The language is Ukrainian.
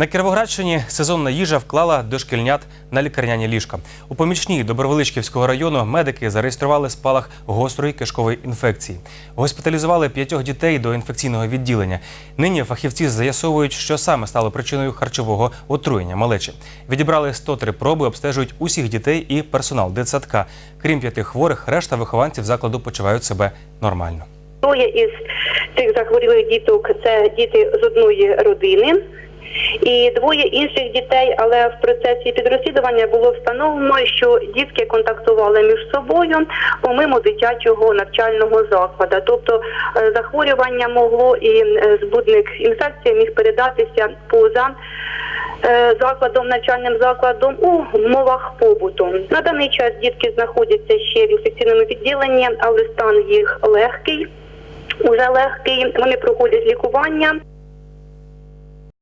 На Кіровоградщині сезонна їжа вклала дошкільнят на лікарняні ліжка. У помічній Добровеличківського району медики зареєстрували спалах гострої кишкової інфекції. Госпіталізували п'ятьох дітей до інфекційного відділення. Нині фахівці з'ясовують, що саме стало причиною харчового отруєння малечі. Відібрали 103 проби, обстежують усіх дітей і персонал дитсадка. Крім п'яти хворих, решта вихованців закладу почувають себе нормально. Троє із цих захворілих діток це діти з одної родини. І двоє інших дітей, але в процесі підрозслідування було встановлено, що дітки контактували між собою помимо дитячого навчального закладу. Тобто е, захворювання могло і е, збудник інфекції міг передатися поза е, закладом, навчальним закладом у умовах побуту. На даний час дітки знаходяться ще в інфекційному відділенні, але стан їх легкий. Уже легкий, вони проходять лікування.